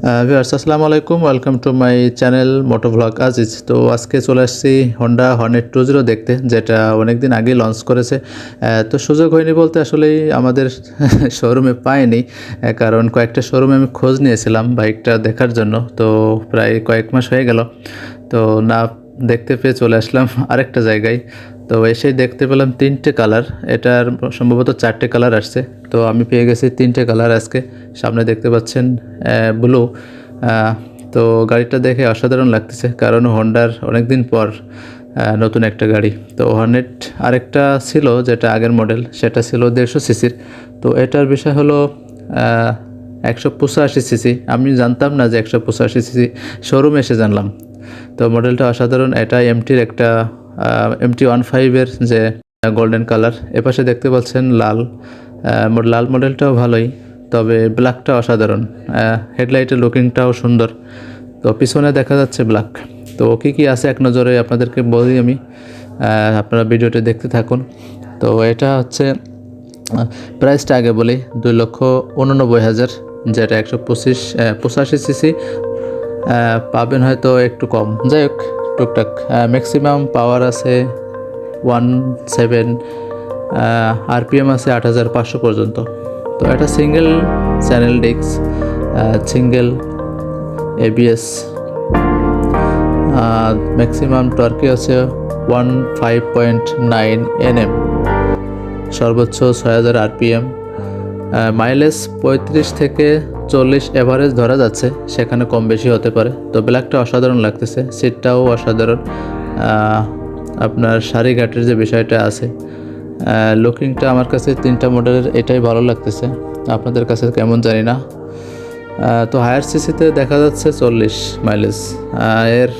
Viewers আসসালামু আলাইকুম। Welcome to my channel moto vlog Aziz তো আজকে চলে আসছি হন্ডা হর্নেট টু জিরো দেখতে, যেটা অনেক দিন আগেই লঞ্চ করেছে। তো সুযোগ হয়নি বলতে আসলেই আমাদের শোরুমে পাইনি। কারণ কয়েকটা শোরুমে আমি খোঁজ নিয়েছিলাম বাইকটা দেখার জন্য। তো প্রায় কয়েক মাস হয়ে গেল। তো না দেখতে পেয়ে চলে আসলাম আরেকটা জায়গায়। তো এসেই দেখতে পেলাম তিনটে কালার। এটার সম্ভবত চারটে কালার আসছে। তো আমি পেয়ে গেছি তিনটে কালার আজকে। সামনে দেখতে পাচ্ছেন ব্লু। তো গাড়িটা দেখে অসাধারণ লাগতেছে, কারণ হন্ডার অনেক দিন পর নতুন একটা গাড়ি। তো হর্নেট আরেকটা ছিল যেটা আগের মডেল সেটা ছিল দেড়শো সিসির। তো এটার বিষয় হলো একশো পঁচাশি সিসি। আমি জানতাম না যে একশো পঁচাশি সিসি শোরুমে এসে জানলাম। তো মডেলটা অসাধারণ, এটা এমটির একটা এমটি ওয়ান ফাইভের যে গোল্ডেন কালার এপাশে দেখতে পাচ্ছেন লাল। লাল মডেলটাও ভালোই, তবে ব্ল্যাকটা অসাধারণ। হেডলাইটের লুকিংটাও সুন্দর। তো পিছনে দেখা যাচ্ছে ব্ল্যাক তো কী কী আছে এক নজরে আপনাদেরকে বলি আমি। আপনারা ভিডিওটি দেখতে থাকুন। তো এটা হচ্ছে প্রাইসটা আগে বলি, দুই লক্ষ উননব্বই হাজার, যেটা একশো পঁচিশ পঁচাশি সিসি পাবেন হয়তো একটু কম। যাই হোক টুকটাক ম্যাক্সিমাম পাওয়ার আছে ওয়ান সেভেন আরপিএম আছে আট হাজার পাঁচশো পর্যন্ত। তো এটা সিঙ্গেল চ্যানেল ডিক্স সিঙ্গেল এবিএস ম্যাক্সিমাম টর্কি আছে one five point nine NM সর্বোচ্চ ছয় হাজার আরপিএম মাইলেজ পঁয়ত্রিশ থেকে চল্লিশ এভারেজ ধরা যাচ্ছে, সেখানে কম বেশি হতে পারে। তো ব্ল্যাকটা অসাধারণ লাগতেছে, সিটটাও অসাধারণ। আপনার সারিঘাটের যে বিষয়টা আছে লুকিংটা আমার কাছে তিনটা মডেলের এটাই ভালো লাগতেছে। আপনাদের কাছে কেমন জানি না। তো হায়ার সিসিতে দেখা যাচ্ছে চল্লিশ মাইলেজ এর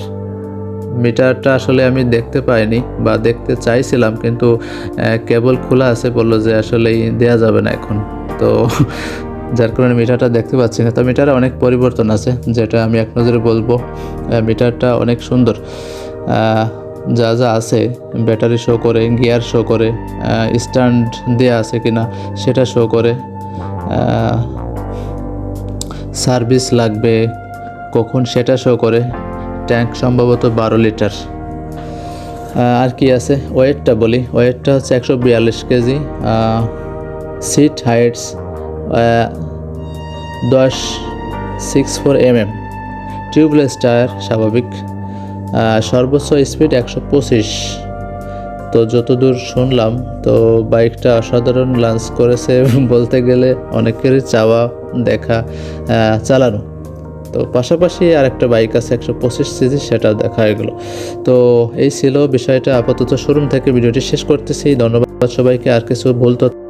মিটারটা আসলে আমি দেখতে পাইনি বা দেখতে চাইছিলাম, কিন্তু কেবল খোলা আছে বলল যে আসলেই দেয়া যাবে না এখন। তো যার কারণে মিটারটা দেখতে পাচ্ছি না। তো মিটারে অনেক পরিবর্তন আছে, যেটা আমি এক নজরে বলব। মিটারটা অনেক সুন্দর। যা যা আছে, ব্যাটারি শো করে, গিয়ার শো করে স্ট্যান্ড দেয়া আছে কিনা সেটা শো করে। সার্ভিস লাগবে কখন সেটা শো করে। ট্যাঙ্ক সম্ভবত বারো লিটার। আর কি আছে? ওয়েটটা বলি। ওয়েটটা হচ্ছে একশো বিয়াল্লিশ কেজি। সিট হাইটস দশ six four M M tubeless tyre স্বাভাবিক সর্বোচ্চ স্পিড একশো পঁচিশ। তো যতদূর শুনলাম, তো বাইকটা অসাধারণ লাঞ্চ করেছে বলতে গেলে অনেকেরই চাওয়া দেখা চালানো। তো পাশাপাশি আরেকটা বাইক আছে একশো পঁচিশ সিজি সেটা দেখা হয়ে গেলো। তো এই ছিল বিষয়টা। আপাতত শোরুম থেকে ভিডিওটি শেষ করতেছি। ধন্যবাদ সবাইকে। আর কিছু ভুল তথ্য